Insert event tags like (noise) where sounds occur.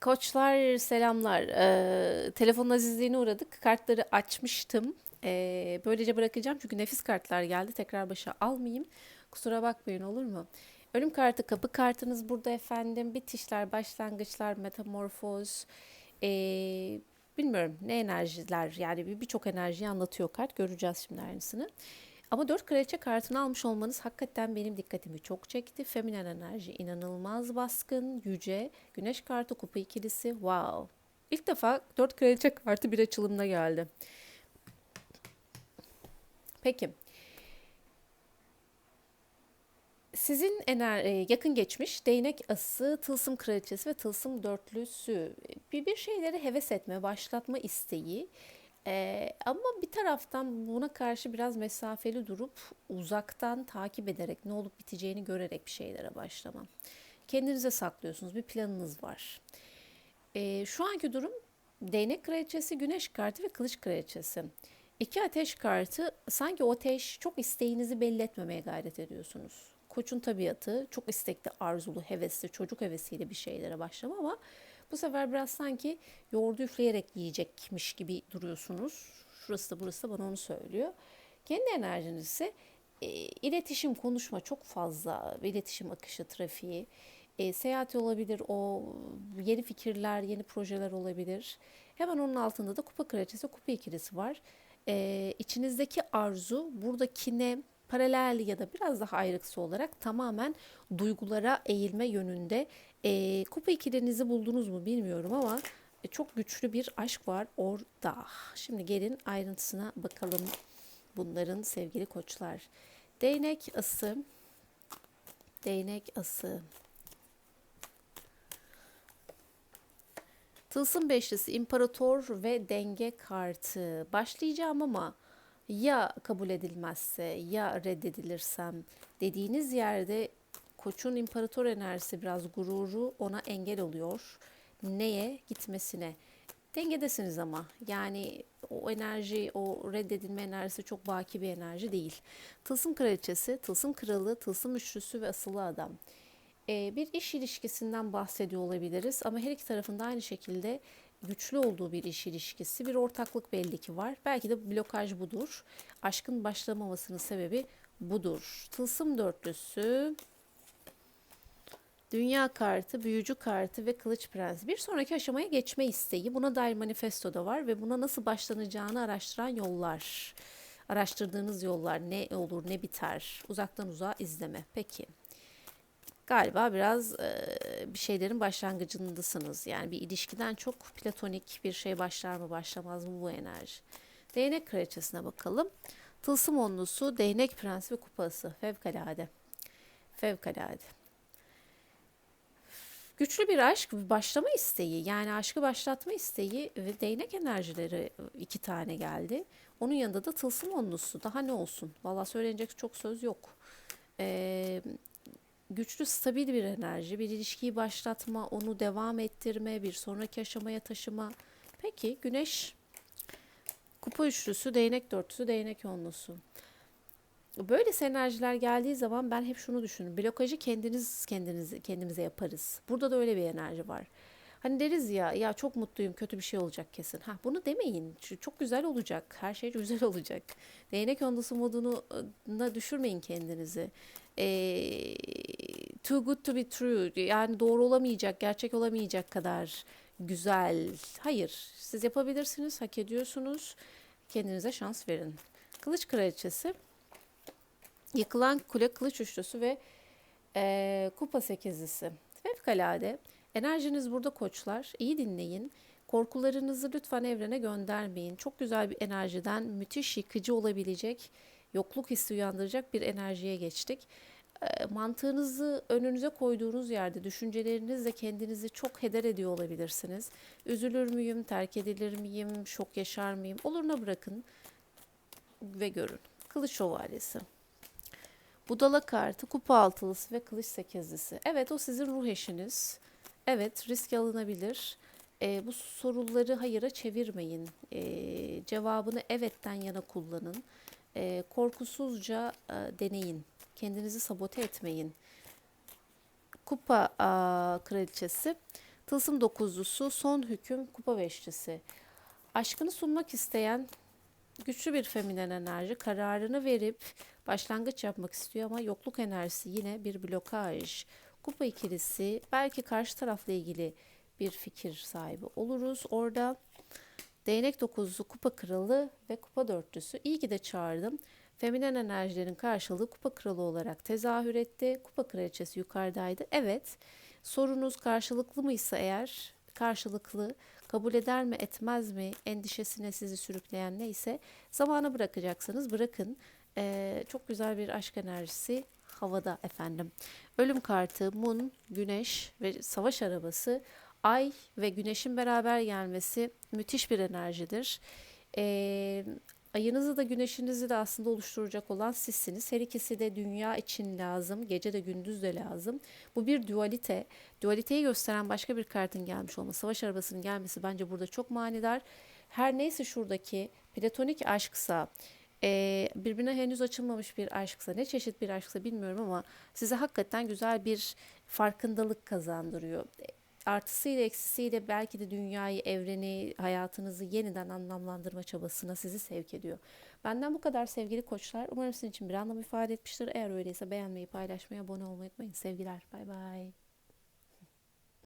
Koçlar selamlar. Ee, telefonun azizliğine uğradık. Kartları açmıştım. Ee, böylece bırakacağım çünkü nefis kartlar geldi. Tekrar başa almayayım. Kusura bakmayın olur mu? Ölüm kartı, kapı kartınız burada efendim. Bitişler, başlangıçlar, metamorfoz. Ee, bilmiyorum ne enerjiler yani bir- birçok enerjiyi anlatıyor kart. Göreceğiz şimdi aynısını. Ama dört kraliçe kartını almış olmanız hakikaten benim dikkatimi çok çekti. Feminen enerji inanılmaz baskın, yüce. Güneş kartı, kupa ikilisi, wow. İlk defa dört kraliçe kartı bir açılımda geldi. Peki. Sizin ener e, yakın geçmiş değnek ası, tılsım kraliçesi ve tılsım dörtlüsü bir, bir şeyleri heves etme, başlatma isteği. Ee, ama bir taraftan buna karşı biraz mesafeli durup uzaktan takip ederek ne olup biteceğini görerek bir şeylere başlama. Kendinize saklıyorsunuz, bir planınız var. Ee, şu anki durum değnek kraliçesi, güneş kartı ve kılıç kraliçesi. İki ateş kartı sanki o ateş çok isteğinizi belli etmemeye gayret ediyorsunuz. Koçun tabiatı çok istekli, arzulu, hevesli, çocuk hevesiyle bir şeylere başlama ama bu sefer biraz sanki yoğurdu üfleyerek yiyecekmiş gibi duruyorsunuz. Şurası da burası da bana onu söylüyor. Kendi enerjiniz ise e, iletişim, konuşma çok fazla. İletişim akışı, trafiği. E, seyahat olabilir, o yeni fikirler, yeni projeler olabilir. Hemen onun altında da kupa kraliçesi, kupa ikilisi var. E, içinizdeki arzu buradakine paralel ya da biraz daha ayrıksı olarak tamamen duygulara eğilme yönünde. E, kupa ikilinizi buldunuz mu bilmiyorum ama e, çok güçlü bir aşk var orada. Şimdi gelin ayrıntısına bakalım bunların sevgili koçlar. Değnek ası, değnek ası. Tılsım beşlisi, imparator ve denge kartı. Başlayacağım ama ya kabul edilmezse ya reddedilirsem dediğiniz yerde koçun imparator enerjisi biraz gururu ona engel oluyor. Neye? Gitmesine. Dengedesiniz ama yani o enerji, o reddedilme enerjisi çok baki bir enerji değil. Tılsım kraliçesi, tılsım kralı, tılsım üçlüsü ve asılı adam. Ee, bir iş ilişkisinden bahsediyor olabiliriz ama her iki tarafında aynı şekilde güçlü olduğu bir iş ilişkisi, bir ortaklık belli ki var. Belki de blokaj budur. Aşkın başlamamasının sebebi budur. Tılsım dörtlüsü, Dünya kartı, büyücü kartı ve kılıç prensi. Bir sonraki aşamaya geçme isteği. Buna dair manifesto da var ve buna nasıl başlanacağını araştıran yollar. Araştırdığınız yollar ne olur ne biter. Uzaktan uzağa izleme. Peki. Galiba biraz e, bir şeylerin başlangıcındasınız. Yani bir ilişkiden çok platonik bir şey başlar mı başlamaz mı bu enerji. Değnek kraliçesine bakalım. Tılsım onlusu, değnek prensi ve kupası. Fevkalade. Fevkalade. Güçlü bir aşk, başlama isteği yani aşkı başlatma isteği ve değnek enerjileri iki tane geldi. Onun yanında da tılsım onlusu. Daha ne olsun? Valla söylenecek çok söz yok. Ee, güçlü, stabil bir enerji, bir ilişkiyi başlatma, onu devam ettirme, bir sonraki aşamaya taşıma. Peki güneş kupa üçlüsü, değnek dörtlüsü, değnek onlusu. Böyle enerjiler geldiği zaman ben hep şunu düşünürüm. Blokajı kendiniz kendiniz kendimize yaparız. Burada da öyle bir enerji var. Hani deriz ya ya çok mutluyum kötü bir şey olacak kesin. Ha bunu demeyin. Çok güzel olacak. Her şey güzel (laughs) olacak. Değnek onlusu moduna düşürmeyin kendinizi. Ee, too good to be true. Yani doğru olamayacak, gerçek olamayacak kadar güzel. Hayır. Siz yapabilirsiniz, hak ediyorsunuz. Kendinize şans verin. Kılıç kraliçesi Yıkılan kule kılıç üçlüsü ve eee, kupa sekizlisi. Fevkalade. Enerjiniz burada koçlar. İyi dinleyin. Korkularınızı lütfen evrene göndermeyin. Çok güzel bir enerjiden müthiş yıkıcı olabilecek, yokluk hissi uyandıracak bir enerjiye geçtik. Eee, mantığınızı önünüze koyduğunuz yerde düşüncelerinizle kendinizi çok heder ediyor olabilirsiniz. Üzülür müyüm, terk edilir miyim, şok yaşar mıyım? Oluruna bırakın ve görün. Kılıç şövalyesi. Budala kartı, kupa altılısı ve kılıç sekizlisi. Evet o sizin ruh eşiniz. Evet risk alınabilir. Ee, bu soruları hayıra çevirmeyin. Ee, cevabını evetten yana kullanın. Ee, korkusuzca e, deneyin. Kendinizi sabote etmeyin. Kupa aa, kraliçesi. Tılsım dokuzlusu son hüküm kupa beşlisi. Aşkını sunmak isteyen güçlü bir feminen enerji kararını verip başlangıç yapmak istiyor ama yokluk enerjisi yine bir blokaj. Kupa ikilisi belki karşı tarafla ilgili bir fikir sahibi oluruz. Orada değnek dokuzlu kupa kralı ve kupa dörtlüsü. İyi ki de çağırdım. Feminen enerjilerin karşılığı kupa kralı olarak tezahür etti. Kupa kraliçesi yukarıdaydı. Evet, sorunuz karşılıklı mıysa eğer karşılıklı kabul eder mi etmez mi endişesine sizi sürükleyen neyse zamana bırakacaksınız. Bırakın. Ee, çok güzel bir aşk enerjisi havada efendim. Ölüm kartı, mum, güneş ve savaş arabası, ay ve güneşin beraber gelmesi müthiş bir enerjidir. Ee, ayınızı da güneşinizi de aslında oluşturacak olan sizsiniz. Her ikisi de dünya için lazım. Gece de gündüz de lazım. Bu bir dualite. Dualiteyi gösteren başka bir kartın gelmiş olması, savaş arabasının gelmesi bence burada çok manidar. Her neyse şuradaki platonik aşksa, e, birbirine henüz açılmamış bir aşksa, ne çeşit bir aşksa bilmiyorum ama size hakikaten güzel bir farkındalık kazandırıyor. Artısıyla eksisiyle belki de dünyayı, evreni, hayatınızı yeniden anlamlandırma çabasına sizi sevk ediyor. Benden bu kadar sevgili koçlar. Umarım sizin için bir anlam ifade etmiştir. Eğer öyleyse beğenmeyi, paylaşmayı, abone olmayı unutmayın. Sevgiler. Bay bay.